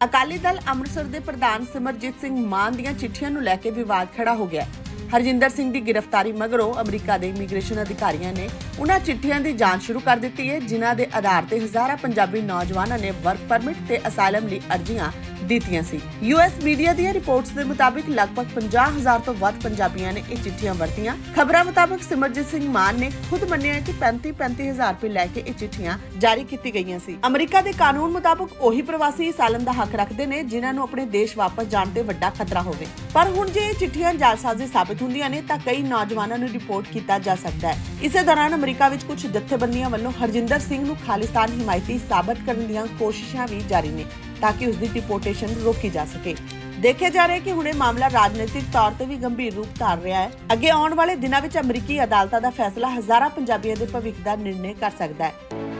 ਅਕਾਲੀ ਦਲ ਅੰਮ੍ਰਿਤਸਰ ਦੇ ਪ੍ਰਧਾਨ ਸਿਮਰਜੀਤ ਸਿੰਘ ਮਾਨ ਦੀਆਂ ਚਿੱਠੀਆਂ ਨੂੰ ਲੈ ਕੇ ਵਿਵਾਦ ਖੜਾ ਹੋ ਗਿਆ। ਹਰਜਿੰਦਰ ਸਿੰਘ ਦੀ ਗ੍ਰਿਫਤਾਰੀ ਮਗਰੋਂ ਅਮਰੀਕਾ ਦੇ ਇਮੀਗ੍ਰੇਸ਼ਨ ਅਧਿਕਾਰੀਆਂ ਨੇ ਉਹਨਾਂ ਚਿੱਠੀਆਂ ਦੀ ਜਾਂਚ ਸ਼ੁਰੂ ਕਰ ਦਿੱਤੀ ਹੈ, ਜਿਨ੍ਹਾਂ ਦੇ ਆਧਾਰ ਤੇ ਹਜ਼ਾਰਾਂ ਪੰਜਾਬੀ ਨੌਜਵਾਨਾਂ ਨੇ ਵਰਕ ਪਰਮਿਟ ਤੇ ਅਸਾਈਲਮ ਲਈ ਅਰਜ਼ੀਆਂ ਦਿੱਤੀਆਂ ਸੀ। ਯੂਐਸ ਮੀਡੀਆ ਦੀਆਂ ਰਿਪੋਰਟਸ ਦੇ ਮੁਤਾਬਿਕ ਲਗਭਗ 50000 ਤੋਂ ਵੱਧ ਪੰਜਾਬੀਆਂ ਨੇ ਇਹ ਚਿੱਠੀਆਂ ਵਰਤੀਆਂ। ਖਬਰਾਂ ਮੁਤਾਬਕ ਸਿਮਰਜੀਤ ਸਿੰਘ ਮਾਨ ਨੇ ਖੁਦ ਮੰਨਿਆ ਹੈ ਕਿ 35-35000 ਰੁਪਏ ਲੈ ਕੇ ਇਹ ਚਿੱਠੀਆਂ ਜਾਰੀ ਕੀਤੀ ਗਈਆਂ ਸੀ। ਅਮਰੀਕਾ ਦੇ ਕਾਨੂੰਨ ਮੁਤਾਬਕ ਉਹੀ ਪ੍ਰਵਾਸੀ ਅਸਾਈਲਮ ਦਾ ਹੱਕ ਰੱਖਦੇ ਨੇ ਜਿਨ੍ਹਾਂ ਨੂੰ ਆਪਣੇ ਦੇਸ਼ ਵਾਪਸ ਜਾਣ ਤੇ ਵੱਡਾ ਖਤਰਾ ਹੋਵੇ। ਪਰ ਹੁਣ ਜੇ ਇਹ ਚਿੱਠੀਆਂ ਜਾਲਸਾਜ਼ੀ ਸਾਬਤ ਹੁੰਦੀਆਂ ਨੇ ਤਾਂ ਕਈ ਨੌਜਵਾਨਾਂ ਨੂੰ ਰਿਪੋਰਟ ਕੀਤਾ ਜਾ ਸਕਦਾ ਹੈ। ਇਸੇ ਦੌਰਾਨ ਅਮਰੀਕਾ ਵਿੱਚ ਕੁਝ ਜਥੇਬੰਦੀਆਂ ਵੱਲੋਂ ਹਰਜਿੰਦਰ ਸਿੰਘ ਨੂੰ ਖਾਲਿਸਤਾਨ ਹਿਮਾਇਤੀ ਸਾਬਤ ਕਰਨ ਦੀਆਂ ਕੋਸ਼ਿਸ਼ਾਂ ਵੀ ਜਾਰੀ ਨੇ। ਤਾਂ ਕਿ ਉਸ ਦੀ ਡਿਪੋਰਟੇਸ਼ਨ ਰੋਕੀ ਜਾ ਸਕੇ ਦੇਖਿਆ ਜਾ ਰਿਹਾ ਕਿ ਹੁਣ ਇਹ ਮਾਮਲਾ ਰਾਜਨੀਤਿਕ ਤੌਰ ਤੇ ਵੀ ਗੰਭੀਰ ਰੂਪ ਧਾਰ ਰਿਹਾ ਹੈ ਅੱਗੇ ਆਉਣ ਵਾਲੇ ਦਿਨਾਂ ਵਿੱਚ ਅਮਰੀਕੀ ਅਦਾਲਤਾਂ ਦਾ ਫੈਸਲਾ ਹਜ਼ਾਰਾਂ ਪੰਜਾਬੀਆਂ ਦੇ ਭਵਿੱਖ ਦਾ ਨਿਰਣੇ ਕਰ ਸਕਦਾ ਹੈ